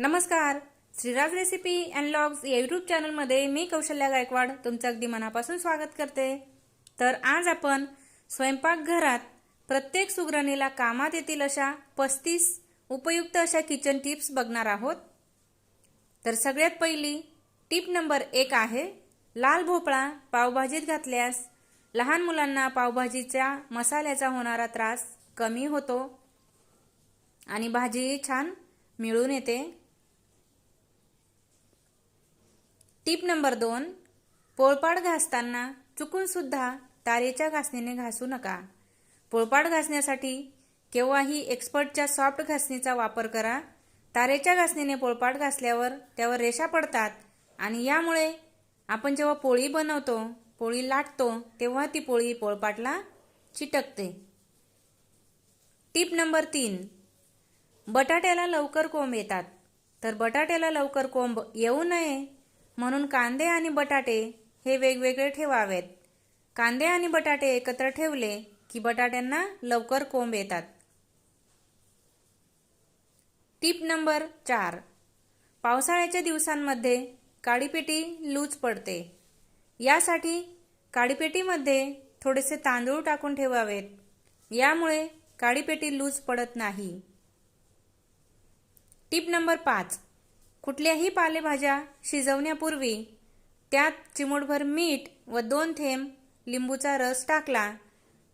नमस्कार. Shriraj recipe and logs या YouTube चॅनलमध्ये मी कौशल्या गायकवाड तुमचं अगदी मनापासून स्वागत करते. तर आज आपण स्वयंपाकघरात प्रत्येक सुगरणीला कामात येतील अशा पस्तीस उपयुक्त अशा किचन टिप्स बघणार आहोत. तर सगळ्यात पहिली टिप नंबर एक आहे लाल भोपळा पावभाजीत घातल्यास लहान मुलांना पावभाजीच्या मसाल्याचा होणारा त्रास कमी होतो आणि भाजी छान मिळून येते. टीप नंबर दोन पोळपाट घासताना चुकूनसुद्धा तारेच्या घासणीने घासू नका. पोळपाट घासण्यासाठी केव्हाही एक्सपर्टच्या सॉफ्ट घासणीचा वापर करा. तारेच्या घासणीने पोळपाट घासल्यावर त्यावर रेषा पडतात आणि यामुळे आपण जेव्हा पोळी बनवतो पोळी लाटतो तेव्हा ती पोळी पोळपाटला चिटकते. टीप नंबर तीन बटाट्याला लवकर कोंब येतात. तर बटाट्याला लवकर कोंब येऊ नये म्हणून कांदे आणि बटाटे हे वेगवेगळे ठेवावेत. कांदे आणि बटाटे एकत्र ठेवले की बटाट्यांना लवकर कोंब येतात. टीप नंबर चार. पावसाळ्याच्या दिवसांमध्ये काडीपेटी लूज पडते. यासाठी काडीपेटीमध्ये थोडेसे तांदूळ टाकून ठेवावेत. यामुळे काडीपेटी लूज पडत नाही. टीप नंबर पाच. कुठल्याही पालेभाज्या शिजवण्यापूर्वी त्यात चिमूटभर मीठ व दोन थेंब लिंबूचा रस टाकला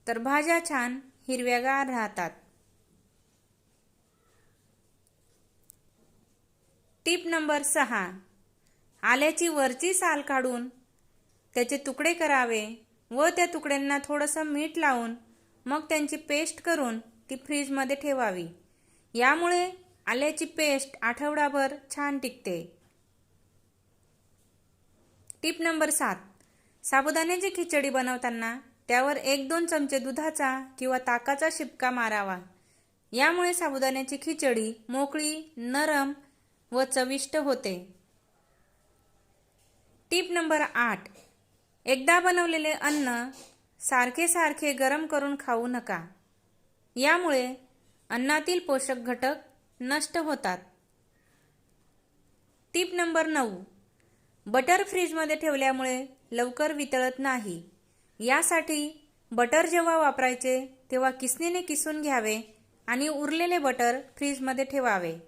तर भाज्या छान हिरव्यागार राहतात. टीप नंबर सहा. आल्याची वरची साल काढून त्याचे तुकडे करावे व त्या तुकड्यांना थोडंसं मीठ लावून मग त्यांची पेस्ट करून ती फ्रीजमध्ये ठेवावी. यामुळे आल्याची पेस्ट आठवडाभर छान टिकते. टीप नंबर सात. साबुदाण्याची खिचडी बनवताना त्यावर एक दोन चमचे दुधाचा किंवा ताकाचा शिपका मारावा. यामुळे साबुदाण्याची खिचडी मोकळी नरम व चविष्ट होते. टीप नंबर आठ. एकदा बनवलेले अन्न सारखे सारखे गरम करून खाऊ नका. यामुळे अन्नातील पोषक घटक नष्ट होतात. टीप नंबर नऊ. बटर फ्रीजमध्ये ठेवल्यामुळे लवकर वितळत नाही. यासाठी बटर जेव्हा वापरायचे तेव्हा किसनीने किसून घ्यावे आणि उरलेले बटर फ्रीजमध्ये ठेवावे.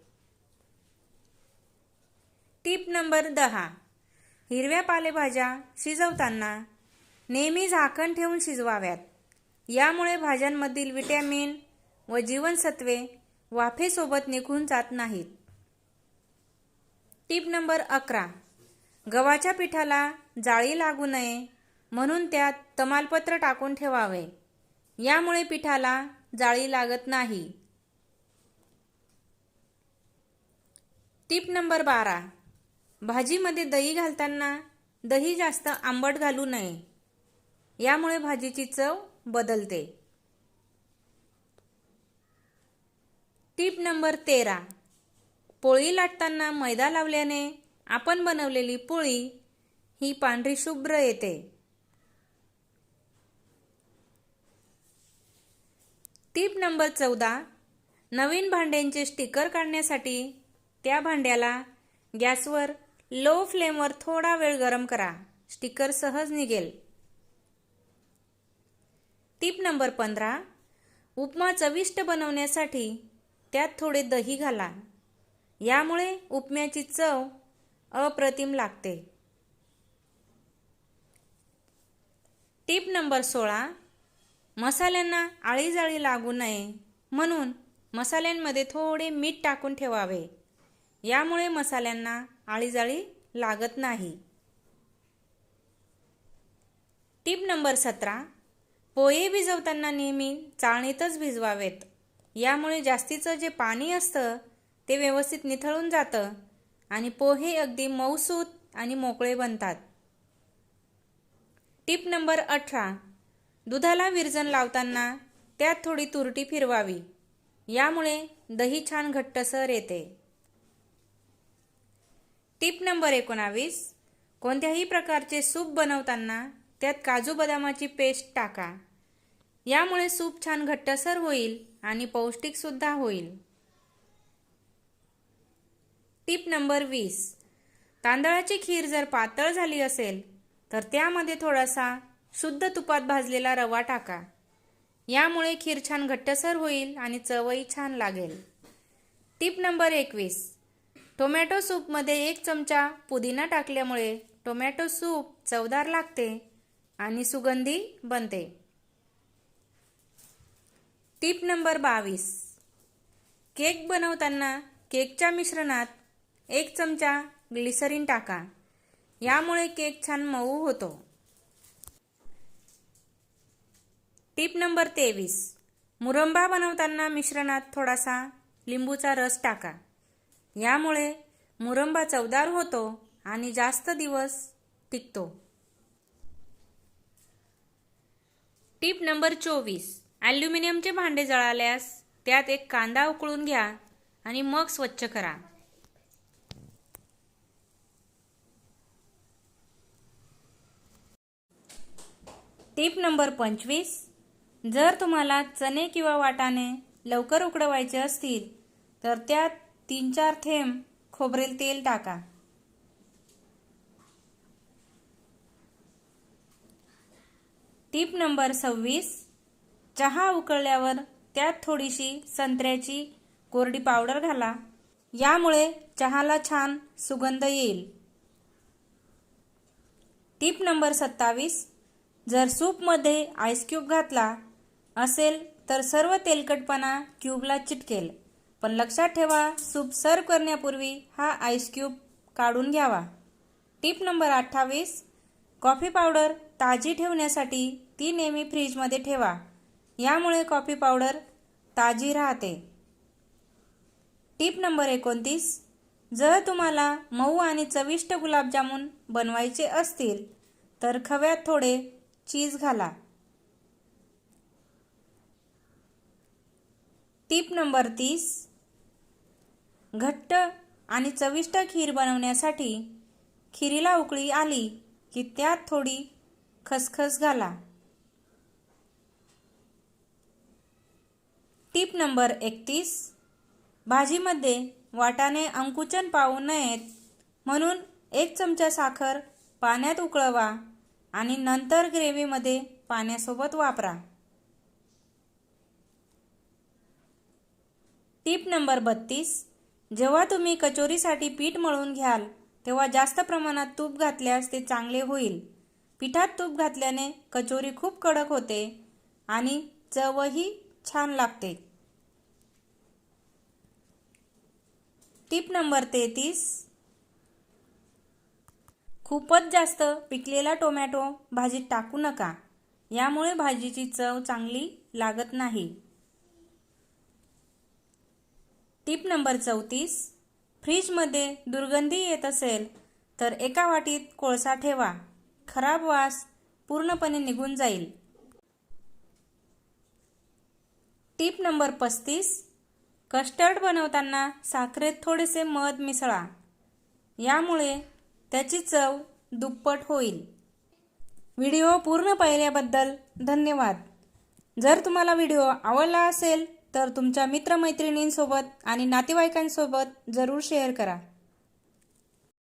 टीप नंबर दहा. हिरव्या पालेभाज्या शिजवताना नेहमी झाकण ठेवून शिजवाव्यात. यामुळे भाज्यांमधील विटॅमिन व जीवनसत्वे वाफेसोबत निघून जात नाहीत. टीप नंबर अकरा. गव्हाच्या पिठाला जाळी लागू नये म्हणून त्यात तमालपत्र टाकून ठेवावे. यामुळे पिठाला जाळी लागत नाही. टीप नंबर बारा. भाजीमध्ये दही घालताना दही जास्त आंबट घालू नये. यामुळे भाजीची चव बदलते. टीप नंबर तेरा. पोळी लाटताना मैदा लावल्याने आपण बनवलेली पोळी ही पांढरी शुभ्र येते. टीप नंबर चौदा. नवीन भांड्यांचे स्टिकर काढण्यासाठी त्या भांड्याला गॅसवर लो फ्लेमवर थोडा वेळ गरम करा. स्टिकर सहज निघेल. टीप नंबर पंधरा. उपमा चविष्ट बनवण्यासाठी त्यात थोडे दही घाला. यामुळे उपम्याची चव अप्रतिम लागते. टीप नंबर सोळा मसाल्यांना आळीजाळी लागू नये म्हणून मसाल्यांमध्ये थोडे मीठ टाकून ठेवावे. यामुळे मसाल्यांना आळीजाळी लागत नाही. टीप नंबर सतरा पोहे भिजवताना नेहमी चाळणीतच भिजवावेत. यामुळे जास्तीचं जे पाणी असतं ते व्यवस्थित निथळून जातं आणि पोहे अगदी मऊसूत आणि मोकळे बनतात. टीप नंबर अठरा. दुधाला विरजन लावताना त्यात थोडी तुरटी फिरवावी. यामुळे दही छान घट्टसर येते. टीप नंबर एकोणावीस. कोणत्याही प्रकारचे सूप बनवताना त्यात काजू बदामाची पेस्ट टाका. यामुळे सूप छान घट्टसर होईल आणि पौष्टिकसुद्धा होईल. टिप नंबर वीस. तांदळाची खीर जर पातळ झाली असेल तर त्यामध्ये थोडासा शुद्ध तुपात भाजलेला रवा टाका. यामुळे खीर छान घट्टसर होईल आणि चवही छान लागेल. टिप नंबर एकवीस. टोमॅटो सूपमध्ये एक चमचा पुदिना टाकल्यामुळे टोमॅटो सूप चवदार लागते आणि सुगंधी बनते. टिप नंबर बावीस. केक बनवताना केकच्या मिश्रणात एक चमचा ग्लिसरीन टाका. यामुळे केक छान मऊ होतो. टिप नंबर तेवीस. मुरंबा बनवताना मिश्रणात थोडासा लिंबूचा रस टाका. यामुळे मुरंबा चवदार होतो आणि जास्त दिवस टिकतो. टिप नंबर चोवीस. ॲल्युमिनियमचे भांडे जळाल्यास त्यात एक कांदा उकळून घ्या आणि मग स्वच्छ करा. टिप नंबर पंचवीस. जर तुम्हाला चणे किंवा वाटाणे लवकर उकडवायचे असतील तर त्यात तीन चार थेंब खोबरेल तेल टाका. टिप नंबर सव्वीस. चहा उकळल्यावर त्यात थोडीशी संत्र्याची कोरडी पावडर घाला. यामुळे चहाला छान सुगंध येईल. टिप नंबर सत्तावीस. जर सूपमध्ये आईस क्यूब घातला असेल तर सर्व तेलकटपणा क्यूबला चिटकेल. पण लक्षात ठेवा सूप सर्व करण्यापूर्वी हा आईस क्यूब काढून घ्यावा. टिप नंबर अठ्ठावीस. कॉफी पावडर ताजी ठेवण्यासाठी ती नेहमी फ्रीजमध्ये ठेवा. यामुळे कॉफी पावडर ताजी राहते. टिप नंबर एकोणतीस. जर तुम्हाला मऊ आणि चविष्ट गुलाबजामुन बनवायचे असतील तर खव्यात थोडे चीज घाला. टिप नंबर तीस. घट्ट आणि चविष्ट खीर बनवण्यासाठी खिरीला उकळी आली की त्यात थोडी खसखस घाला. टिप नंबर एकतीस. भाजीमध्ये वाटाणे अंकुचन पाहू नयेत म्हणून एक चमचा साखर पाण्यात उकळवा आणि नंतर ग्रेव्हीमध्ये पाण्यासोबत वापरा. टिप नंबर बत्तीस. जेव्हा तुम्ही कचोरीसाठी पीठ मळून घ्याल तेव्हा जास्त प्रमाणात तूप घातल्यास ते चांगले होईल. पिठात तूप घातल्याने कचोरी खूप कडक होते आणि चवही छान लागते. टिप नंबर तेहतीस. खूपच जास्त पिकलेला टोमॅटो भाजीत टाकू नका. यामुळे भाजीची चव चांगली लागत नाही. टिप नंबर चौतीस. फ्रीजमध्ये दुर्गंधी येत असेल तर एका वाटीत कोळसा ठेवा. खराब वास पूर्णपणे निघून जाईल. टिप नंबर पस्तीस. कस्टर्ड बनवताना साखरेत थोडेसे मध मिसळा. यामुळे त्याची चव दुप्पट होईल. व्हिडिओ पूर्ण पाहिल्याबद्दल धन्यवाद. जर तुम्हाला व्हिडिओ आवडला असेल तर तुमच्या मित्रमैत्रिणींसोबत आणि नातेवाईकांसोबत जरूर शेअर करा.